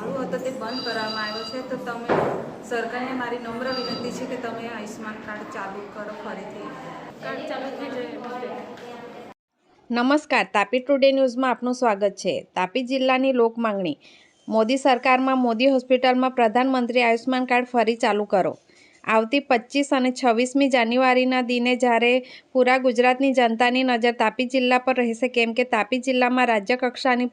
ચાલુ હતો તે બંધ કરવામાં આવ્યો છે. તો તમે સરકારને મારી નમ્ર વિનંતી છે કે તમે આયુષ્માન કાર્ડ ચાલુ કરો ફરીથી. કાર્ડ ચાલુ થઈ જાય નમસ્કાર તાપી ટુડે ન્યૂઝમાં આપનું સ્વાગત છે. તાપી જિલ્લાની લોક માંગણી. મોદી સરકારમાં મોદી હોસ્પિટલમાં પ્રધાનમંત્રી આયુષ્યમાન કાર્ડ ફરી ચાલુ કરો. આવતી પચીસ અને છવ્વીસમી જાન્યુઆરીના દિને જ્યારે પૂરા ગુજરાતની જનતાની નજર તાપી જિલ્લા પર રહેશે, કેમ કે તાપી જિલ્લામાં રાજ્યકક્ષાની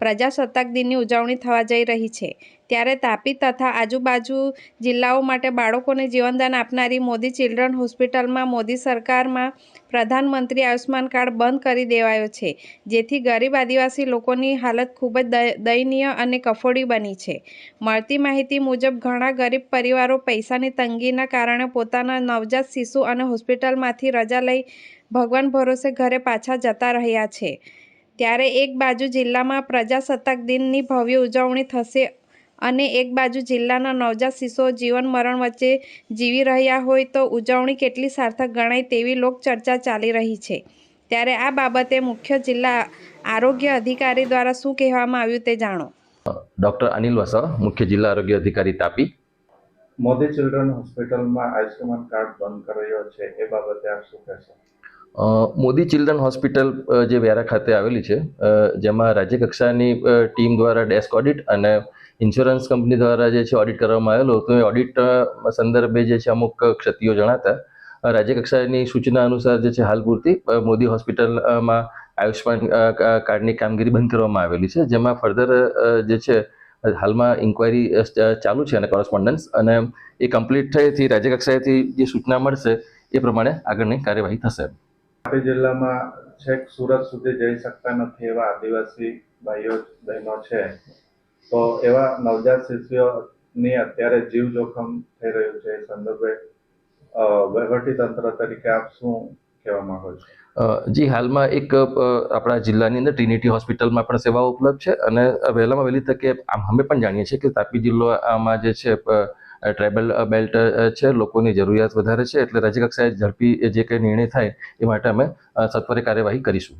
પ્રજાસત્તાક દિનની ઉજવણી થવા જઈ રહી છે. ત્યારે તાપી તથા આજુબાજુ જિલ્લાઓ માટે બાળકોને જીવનદાન આપનારી મોદી ચિલ્ડ્રન હોસ્પિટલમાં મોદી સરકારમાં પ્રધાનમંત્રી આયુષ્માન કાર્ડ બંધ કરી દેવાયો છે. જેથી ગરીબ આદિવાસી લોકોની હાલત ખૂબ જ દય- દયનીય અને કફોડી બની છે. મળતી માહિતી મુજબ, ઘણા ગરીબ પરિવારો પૈસાની તંગીના કારણે પોતાના નવજાત શિશુ અને હોસ્પિટલમાંથી રજા લઈ ભગવાન ભરોસે ઘરે પાછા જતા રહ્યા છે. ત્યારે એક બાજુ જિલ્લામાં પ્રજાસત્તાક દિનની ભવ્ય ઉજવણી થશે અને એક બાજુ જિલ્લાના નવજાત શિશુઓ જીવન મરણ વચ્ચે જીવી રહ્યા હોય તો ઉજવણી કેટલી સાર્થક ગણાય તેવી લોકચર્ચા ચાલી રહી છે. ત્યારે આ બાબતે મુખ્ય જિલ્લા આરોગ્ય અધિકારી દ્વારા શું કહેવામાં આવ્યું તે જાણો. ડૉક્ટર અનિલ વસા મુખ્ય જિલ્લા આરોગ્ય અધિકારી તાપી. મોદી ચિલ્ડ્રન હોસ્પિટલમાં આયુષ્યમાન કાર્ડ બંધ કરાયો છે. એ બાબતે આપ શું કહેશો? મોદી ચિલ્ડ્રન હોસ્પિટલ જે વેરા ખાતે આવેલી છે જેમાં રાજ્ય કક્ષાની ટીમ દ્વારા ડેસ્ક ઓડિટ અને ઇન્સ્યોરન્સ કંપની દ્વારા જે છે ઓડિટ કરવામાં આવેલો તો એ ઓડિટ સંદર્ભે જે છે અમુક ક્ષતિઓ જણાતા. રાજ્યકક્ષાની રાજ્ય કક્ષાની સૂચના અનુસાર જે છે હાલ પૂરતી મોદી હોસ્પિટલમાં આયુષ્યમાન કાર્ડની કામગીરી બંધ કરવામાં આવેલી છે, જેમાં ફર્ધર જે છે, હાલમાં ઇન્ક્વાયરી ચાલુ છે અને કોરસ્પોન્ડન્સ અને એ કમ્પ્લીટ થયેથી, રાજ્ય કક્ષાએથી જે સૂચના મળશે, એ પ્રમાણે આગળની કાર્યવાહી થશે. તાપી જિલ્લામાં છેક સુરત સુધી જઈ શકતા નથી એવા આદિવાસી ભાઈઓ, બહેનો છે. તો એવા નવજાત શિશુઓની અત્યારે જીવ જોખમ થઈ રહ્યું છે એ સંદર્ભે અ, વહીવટીતંત્ર તરીકે આપ શું કહેવા માંગો છો? જી હાલમાં એક આપણા જિલ્લાની અંદર ટ્રિનિટી હોસ્પિટલમાં પણ સેવાઓ ઉપલબ્ધ છે અને વહેલામાં વહેલી તકે આમ અમે પણ જાણીએ છીએ કે તાપી જિલ્લો આમાં જે છે ટ્રાઇબલ બેલ્ટ છે લોકોની જરૂરિયાત વધારે છે એટલે રાજ્ય ઝડપી જે કંઈ નિર્ણય થાય એ માટે અમે સત્વરે કાર્યવાહી કરીશું.